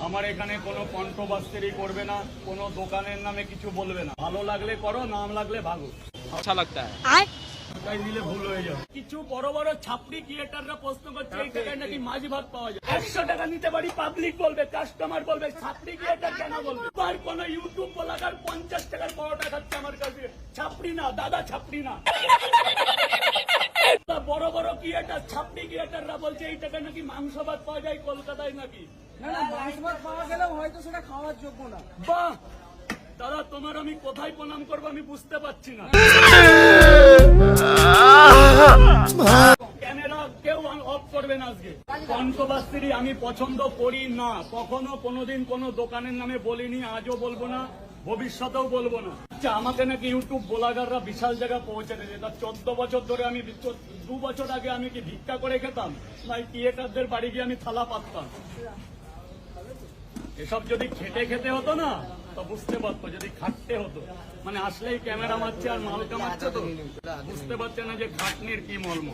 আমার এখানে কোনো কন্ট্রোভার্সারি করবে না কোনো দোকানের নামে কিছু বলবে না। ভালো লাগলে করো নাম লাগলে ভালো আচ্ছা লাগতা আয়। হয়ে যাবে। কিছু বড় বড় ছাপড়ি ক্রিয়েটাররা প্রশ্ন করছে এই টাকায় নাকি মাঝি ভাত পাওয়া যায়? একশো টাকা নিতে পারি পাবলিক বলবে কাস্টমার বলবে ছাপড়ি ক্রিয়েটার কেন বলবে? আর কোন ইউটিউব বলাকার পঞ্চাশ টাকার বড় টাকা আমার কাছে। ছাপড়ি না দাদা ছাপড়ি না। বড় বড় ক্রিয়েটার ছাপড়ি ক্রিয়েটাররা বলছে এই টাকা নাকি মাংস ভাত পাওয়া যায় কলকাতায় নাকি? না না মাছ ভাত পাওয়া গেলেও হয়তো সেটা খাওয়ার যোগ্য না। বাহ! দাদা তোমার আমি কোথায় প্রণাম করব আমি বুঝতে পারছি না। ক্যামেরা কেউ অফ করবে না আজকে। আমি পছন্দ করি না। কখনো কোনোদিন কোনো দোকানের নামে বলিনি আজও বলব না। ভবিষ্যতেও বলব না। আচ্ছা আমাকে নাকি ইউটিউব ব্লগাররা বিশাল জায়গা পৌঁছে দিয়েছে তা চোদ্দ বছর ধরে আমি দু বছর আগে আমি কি ভিক্ষা করে খেতাম? না ক্রিয়েটারদের বাড়ি গিয়ে আমি থালা পাততাম। এসব যদি খেটে খেতে হতো না, তো বুঝতে পারতো, যদি খাটতে হতো। মানে আসলেই ক্যামেরা মারছে আর মাল কামাচ্ছে তো। বুঝতে পারছে না যে খাটনির কি মর্ম।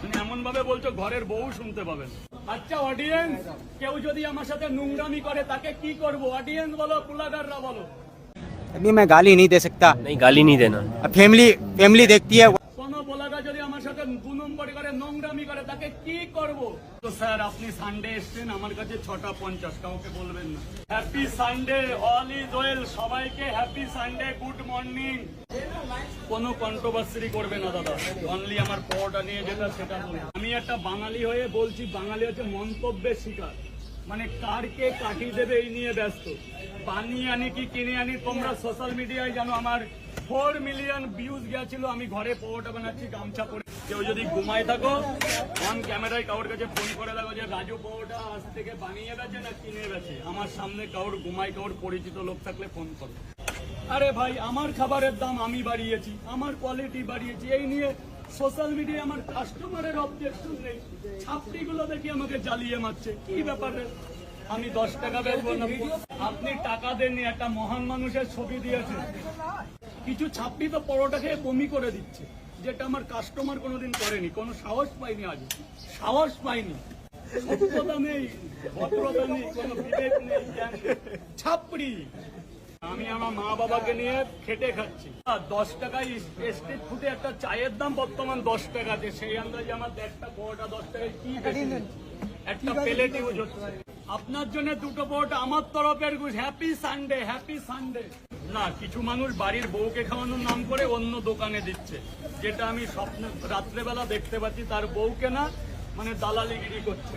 তুমি এমন ভাবে বলছো, ঘরের বউ শুনতে পাবেন আচ্ছা অডিয়েন্স কেউ যদি আমার সাথে নোংরামি করে তাকে কি করব অডিয়েন্স বলো কুলাগাররা বলো अभी मैं गाली नहीं दे सकता नहीं गाली नहीं देना अब फैमिली फैमिली देखती है কোন বলাগা যদি আমার সাথে দু নম্বর করে নোংরামি করে তাকে কি করব তো স্যার, আপনি সানডে এসছেন, আমার কাছে ছটা পঞ্চাশ, কাউকে বলবেন না। Happy Sunday all is well সবাইকে হ্যাপি সানডে গুড মর্নিং কোনো কন্ট্রোভার্সি করবে না, দাদা। অনলি আমার পরোটা নিয়ে যেটা, সেটা। আমি একটা বাঙালি হয়ে বলছি, বাঙালি হচ্ছে মন্তব্যের শিকার। মানে কারকে কাটিয়ে দেবে এই নিয়ে ব্যস্ত। বানিয়ে আনি কি কিনে আনি, তোমরা সোশ্যাল মিডিয়ায় জানো, আমার ফোর মিলিয়ন ভিউজ গেছিল, আমি ঘরে পরোটা বানাচ্ছি, গামছা পরে। কেউ যদি ঘুমায় থাকো অন ক্যামেরায় কারোর কাছে ফোন করে দেখো যে রাজু পরোটা আজ থেকে বানিয়ে গেছে না কিনে গেছে। আমার সামনে কাউর ঘুমায় কাউর পরিচিত লোক থাকলে ফোন করো। আরে ভাই, আমার খাবারের দাম আমি বাড়িয়েছি, আমার কোয়ালিটি বাড়িয়েছি। এই নিয়ে সোশ্যাল মিডিয়ায় আমার কাস্টমারের অবজেকশন নেই। ছাত্রীগুলো দেখি আমাকে জ্বালিয়ে মারছে। কি ব্যাপারে আমি দশ টাকা বেচবো না আপনি টাকা দেননি, একটা মহান মানুষের ছবি দিয়েছেন কিছু তো পরোটা খেয়ে বমি করে দিচ্ছে যেটা আমার কাস্টমার কোনোদিন করেনি কোনো সাহস পাইনি আজ সাহস পাইনি সভ্যতা নেই ভদ্রতা নেই কোনো বিবেক নেই ছাপড়ি। আমি আমার মা বাবাকে নিয়ে খেটে খাচ্ছি। দশ টাকায় স্ট্রিট ফুটে একটা চায়ের দাম বর্তমান দশ টাকা আছে সেই আন্দাজে আমার একটা পরোটা দশ টাকায় কি একটা প্লেট ইউজ হচ্ছে। আপনার জন্য দুটো বোর্ড আমার তরফের হ্যাপি সানডে হ্যাপি সানডে না, কিছু মানুষ বাড়ির বউকে খাওয়ানোর নাম করে অন্য দোকানে দিচ্ছে। যেটা আমি স্বপ্ন রাত্রেবেলা দেখতে পাচ্ছি, তার বউকে না মানে দালালিগিরি করছে।